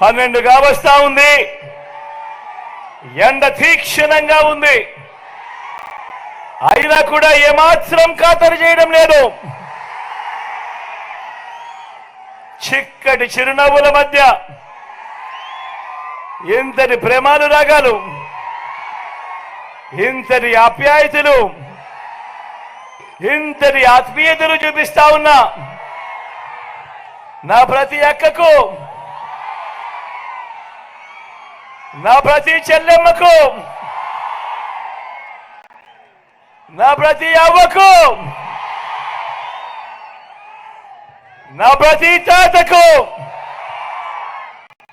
పన్నెండుగా వస్తా ఉంది. ఎండ తీక్షణంగా ఉంది. అయినా కూడా ఏమాత్రం ఖాతరు చేయడం లేదు. చిక్కటి చిరునవ్వుల మధ్య ఇంతటి ప్రేమానురాగాలు ఇంతటి ఆప్యాయతలు ఇంతటి ఆత్మీయతలు చూపిస్తా ఉన్నా నా ప్రతి అక్కకు నా ప్రతి చెల్లెమ్మకు నా ప్రతి అవ్వకు నా ప్రతి తాతకు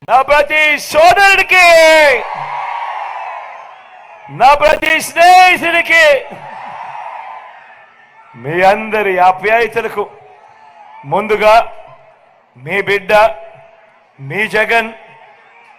నా ప్రతి సోదరుడికి నా ప్రతి స్నేహితుడికి మీ అందరి ఆప్యాయతలకు ముందుగా మీ బిడ్డ మీ జగన్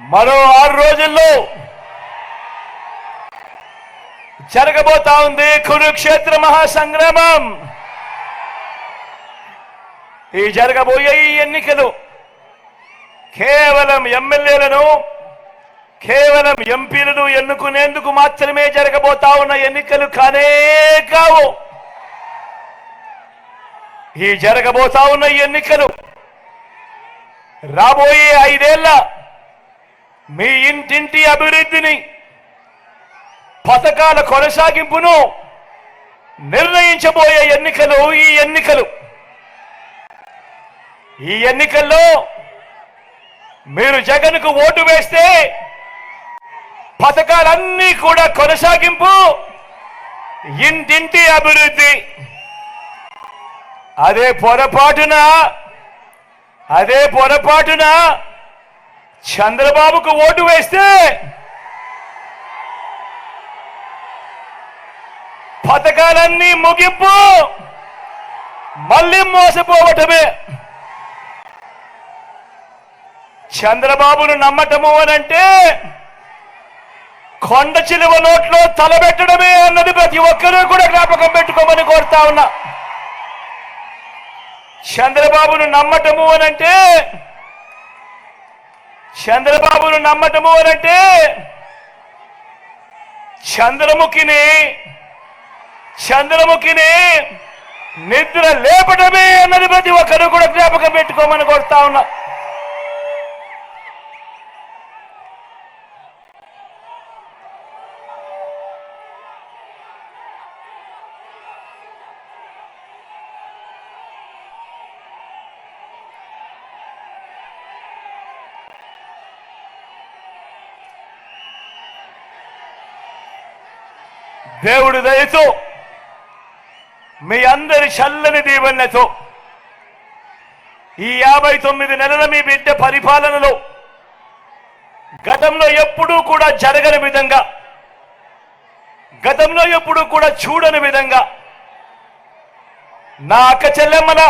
మరో ఆరు రోజుల్లో జరగబోతా ఉంది కురుక్షేత్ర మహాసంగ్రామం. ఈ జరగబోయే ఈ ఎన్నికలు కేవలం ఎమ్మెల్యేలను కేవలం ఎంపీలను ఎన్నుకునేందుకు మాత్రమే జరగబోతా ఉన్న ఎన్నికలు కానే కావు. ఈ జరగబోతా ఉన్న ఈ ఎన్నికలు రాబోయే ఐదేళ్ళ మీ ఇంటింటి అభివృద్ధిని పథకాల కొనసాగింపును నిర్ణయించబోయే ఎన్నికలు ఈ ఎన్నికలు. ఈ ఎన్నికల్లో మీరు జగన్కు ఓటు వేస్తే పథకాలన్నీ కూడా కొనసాగింపు ఇంటింటి అభివృద్ధి. అదే పొరపాటున అదే పొరపాటున చంద్రబాబుకు ఓటు వేస్తే పథకాలన్నీ ముగింపు మళ్ళీ మోసపోవటమే. చంద్రబాబును నమ్మటము అనంటే కొండ చిలువ నోట్లో తలబెట్టడమే అన్నది ప్రతి ఒక్కరూ కూడా జ్ఞాపకం పెట్టుకోమని కోరుతా ఉన్నా. చంద్రబాబును నమ్మటము అనంటే చంద్రబాబును నమ్మటము అనంటే చంద్రముఖిని చంద్రముఖిని నిద్ర లేపడమే అన్నది ప్రతి ఒక్కరు కూడా జ్ఞాపకం పెట్టుకోమని కొడతా ఉన్నా. దేవుడు దయతో మీ అందరి చల్లని దీవెనతో ఈ యాభై తొమ్మిది నెలల మీ బిడ్డ పరిపాలనలో గతంలో ఎప్పుడూ కూడా జరగని విధంగా గతంలో ఎప్పుడూ కూడా చూడని విధంగా నా అక్క చెల్లెమ్మల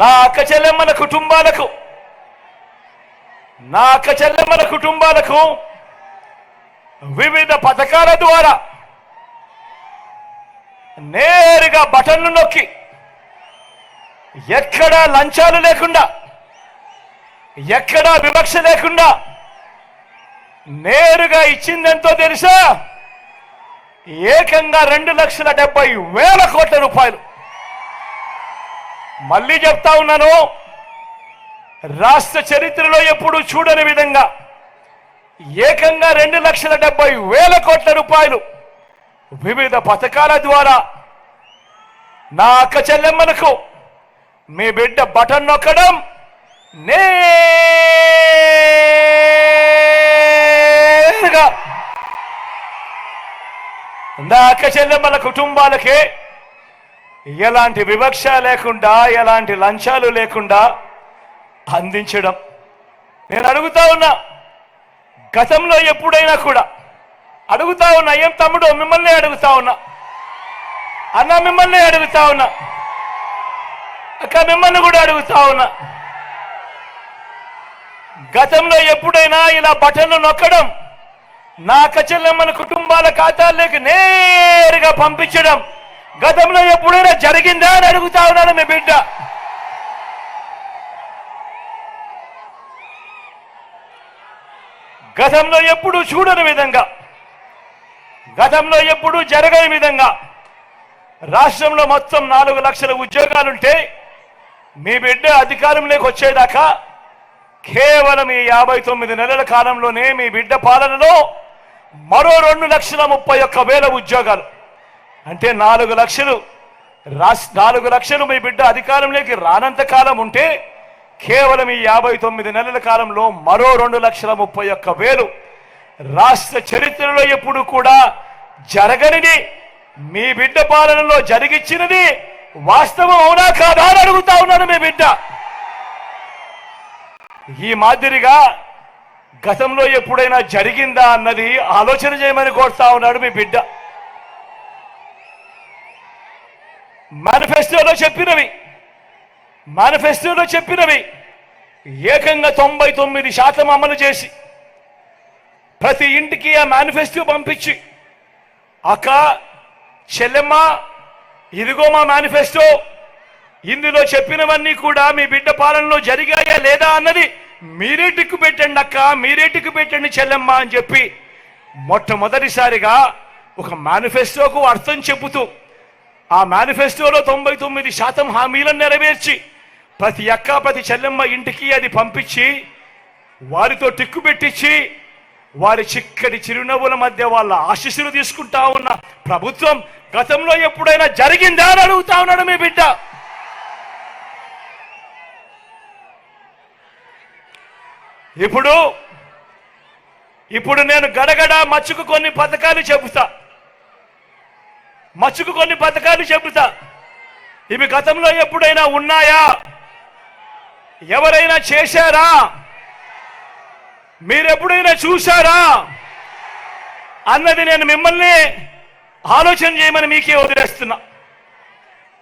నా అక్క చెల్లెమ్మల కుటుంబాలకు నా అక్క చెల్లెమ్మల కుటుంబాలకు వివిధ పథకాల ద్వారా నేరుగా బటన్లు నొక్కి ఎక్కడా లంచాలు లేకుండా ఎక్కడా వివక్ష లేకుండా నేరుగా ఇచ్చిందెంతో తెలుసా? ఏకంగా రెండు లక్షల డెబ్బై వేల కోట్ల రూపాయలు. మళ్ళీ చెప్తా ఉన్నాను రాష్ట్ర చరిత్రలో ఎప్పుడూ చూడని విధంగా ఏకంగా రెండు లక్షల డెబ్బై వేల కోట్ల రూపాయలు వివిధ పథకాల ద్వారా నా అక్క చెల్లెమ్మలకు మీ బిడ్డ బటన్ నొక్కడం నేరుగా. నా అక్క చెల్లెమ్మల కుటుంబాలకే ఎలాంటి వివక్ష లేకుండా ఎలాంటి లంచాలు లేకుండా అందించడం. నేను అడుగుతా ఉన్నా గతంలో ఎప్పుడైనా కూడా అడుగుతా ఉన్నా ఏం తమ్ముడు మిమ్మల్ని అడుగుతా ఉన్నా? అన్న మిమ్మల్ని అడుగుతా ఉన్నా. అక్క మిమ్మల్ని కూడా అడుగుతా ఉన్నా. గతంలో ఎప్పుడైనా ఇలా బటన్లు నొక్కడం నా కచెల్లెమ్మల కుటుంబాల ఖాతాల్లోకి నేరుగా పంపించడం గతంలో ఎప్పుడైనా జరిగిందా అని అడుగుతా ఉన్నాను మీ బిడ్డ. గతంలో ఎప్పుడు చూడని విధంగా గతంలో ఎప్పుడు జరగని విధంగా రాష్ట్రంలో మొత్తం నాలుగు లక్షల ఉద్యోగాలుంటే మీ బిడ్డ అధికారంలోకి వచ్చేదాకా కేవలం ఈ యాభై తొమ్మిది నెలల కాలంలోనే మీ బిడ్డ పాలనలో మరో రెండు లక్షల ముప్పై ఒక్క వేల ఉద్యోగాలు. అంటే నాలుగు లక్షలు రాస్ నాలుగు లక్షలు మీ బిడ్డ అధికారంలోకి రానంత కాలం ఉంటే కేవలం ఈ యాభై తొమ్మిది నెలల కాలంలో మరో రెండు లక్షల ముప్పై ఒక్క వేలు రాష్ట్ర చరిత్రలో ఎప్పుడు కూడా జరగనిది. మీ బిడ్డ పాలనలో జరిగిచ్చినది వాస్తవం అవునా కాదా అని అడుగుతా ఉన్నాను మీ బిడ్డ. ఈ మాదిరిగా గతంలో ఎప్పుడైనా జరిగిందా అన్నది ఆలోచన చేయమని కోరుతా ఉన్నాడు మీ బిడ్డ. మేనిఫెస్టోలో చెప్పినవి. మేనిఫెస్టోలో చెప్పినవి. ఏకంగా తొంభై తొమ్మిది శాతం అమలు చేసి ప్రతి ఇంటికి ఆ మేనిఫెస్టో పంపించి అక్క చెల్లెమ్మ ఇదిగో మా మేనిఫెస్టో ఇందులో చెప్పినవన్నీ కూడా మీ బిడ్డ పాలనలో జరిగాయా లేదా అన్నది మీరే టిక్కు పెట్టండి అక్క మీరే టిక్కు పెట్టండి చెల్లెమ్మ అని చెప్పి మొట్టమొదటిసారిగా ఒక మేనిఫెస్టోకు అర్థం చెబుతూ ఆ మేనిఫెస్టోలో తొంభై తొమ్మిది శాతం హామీలను నెరవేర్చి ప్రతి అక్క ప్రతి చెల్లెమ్మ ఇంటికి అది పంపించి వారితో టిక్కు పెట్టించి వారి చిక్కటి చిరునవ్వుల మధ్య వాళ్ళ ఆశీస్సులు తీసుకుంటా ఉన్న ప్రభుత్వం గతంలో ఎప్పుడైనా జరిగిందా అని అడుగుతా ఉన్నాడు మీ బిడ్డ. ఇప్పుడు ఇప్పుడు నేను గడగడ మచ్చుకు కొన్ని పథకాలు చెబుతా. మచ్చుకు కొన్ని పథకాలు చెబుతా ఇవి గతంలో ఎప్పుడైనా ఉన్నాయా? ఎవరైనా చేశారా? మీరెప్పుడైనా చూశారా? అన్నది నేను మిమ్మల్ని ఆలోచన చేయమని మీకే వదిలేస్తున్నా.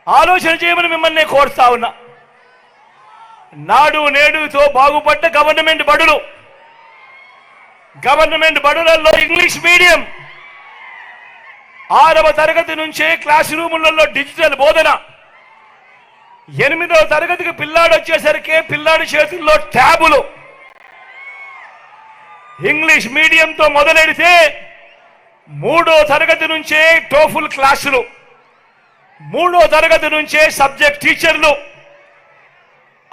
ఆలోచన చేయమని మిమ్మల్ని కోరుతా ఉన్నా. నాడు నేడుతో బాగుపడ్డ గవర్నమెంట్ బడులు. గవర్నమెంట్ బడులలో ఇంగ్లీష్ మీడియం ఆరవ తరగతి నుంచే క్లాస్ రూములలో డిజిటల్ బోధన. ఎనిమిదవ తరగతికి పిల్లాడు వచ్చేసరికి పిల్లాడి చేతుల్లో ట్యాబులు. ఇంగ్లీష్ మీడియంతో మొదలెడితే మూడో తరగతి నుంచే టోఫుల్ క్లాసులు. మూడో తరగతి నుంచే సబ్జెక్ట్ టీచర్లు.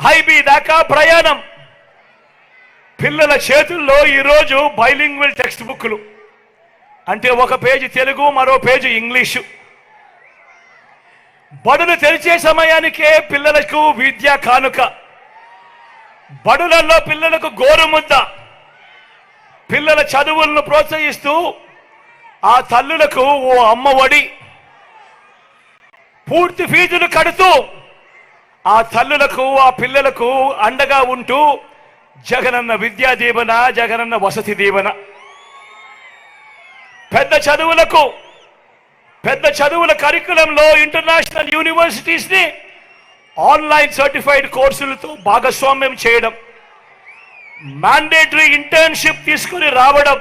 హైబీ దాకా ప్రయాణం. పిల్లల చేతుల్లో ఈరోజు బైలింగ్వల్ టెక్స్ట్ బుక్లు అంటే ఒక పేజీ తెలుగు మరో పేజీ ఇంగ్లీషు. బడులు తెరిచే సమయానికే పిల్లలకు విద్యా కానుక. బడులలో పిల్లలకు గోరుముద్ద. పిల్లల చదువులను ప్రోత్సహిస్తూ ఆ తల్లులకు ఓ అమ్మఒడి పూర్తి ఫీజులు కడుతూ ఆ తల్లులకు ఆ పిల్లలకు అండగా ఉంటూ జగనన్న విద్యా దీవెన జగనన్న వసతి దీవెన. పెద్ద చదువులకు పెద్ద చదువుల కరికులంలో ఇంటర్నేషనల్ యూనివర్సిటీస్ని ఆన్లైన్ సర్టిఫైడ్ కోర్సులతో భాగస్వామ్యం చేయడం మ్యాండేటరీ ఇంటర్న్షిప్ తీసుకుని రావడం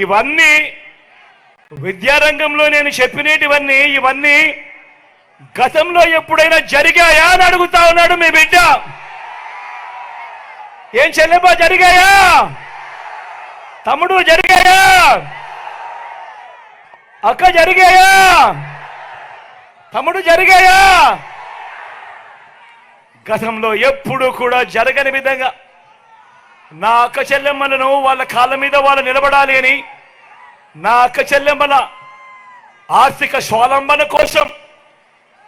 ఇవన్నీ విద్యారంగంలో నేను చెప్పినటివన్నీ ఇవన్నీ గతంలో ఎప్పుడైనా జరిగాయా అని అడుగుతా ఉన్నాడు మీ బిడ్డ. ఏం చెల్లెబా జరిగాయా? తమ్ముడు జరిగాయా? అక్క జరిగాయా? తమ్ముడు జరిగాయా? గతంలో ఎప్పుడు కూడా జరగని విధంగా నా అక్క చెల్లెమ్మలను వాళ్ళ కాళ్ళ మీద వాళ్ళు నిలబడాలి అని నా అక్క చెల్లెమ్మల ఆర్థిక స్వాలంబన కోసం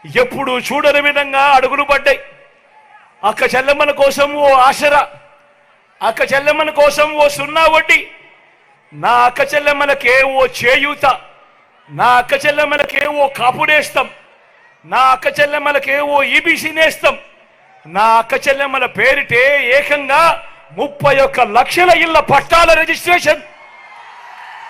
ఎప్పుడు చూడని విధంగా అడుగులు పడ్డాయి. అక్క చెల్లెమ్మల కోసం ఓ ఆసరా అక్క చెల్లెమ్మల కోసం ఓ సున్నా వడ్డీ నా అక్క చెల్లెమ్మలకే ఓ చేయూత నా అక్క చెల్లెమ్మలకేవో ఓ కాపుడేస్తాం నా అక్క చెల్లెమ్మలకేవో ఓ ఈబీసీ నా అక్క చెల్లెమ్మల పేరిటే ఏకంగా ముప్పై ఒక్క లక్షల ఇళ్ళ పట్టాల రిజిస్ట్రేషన్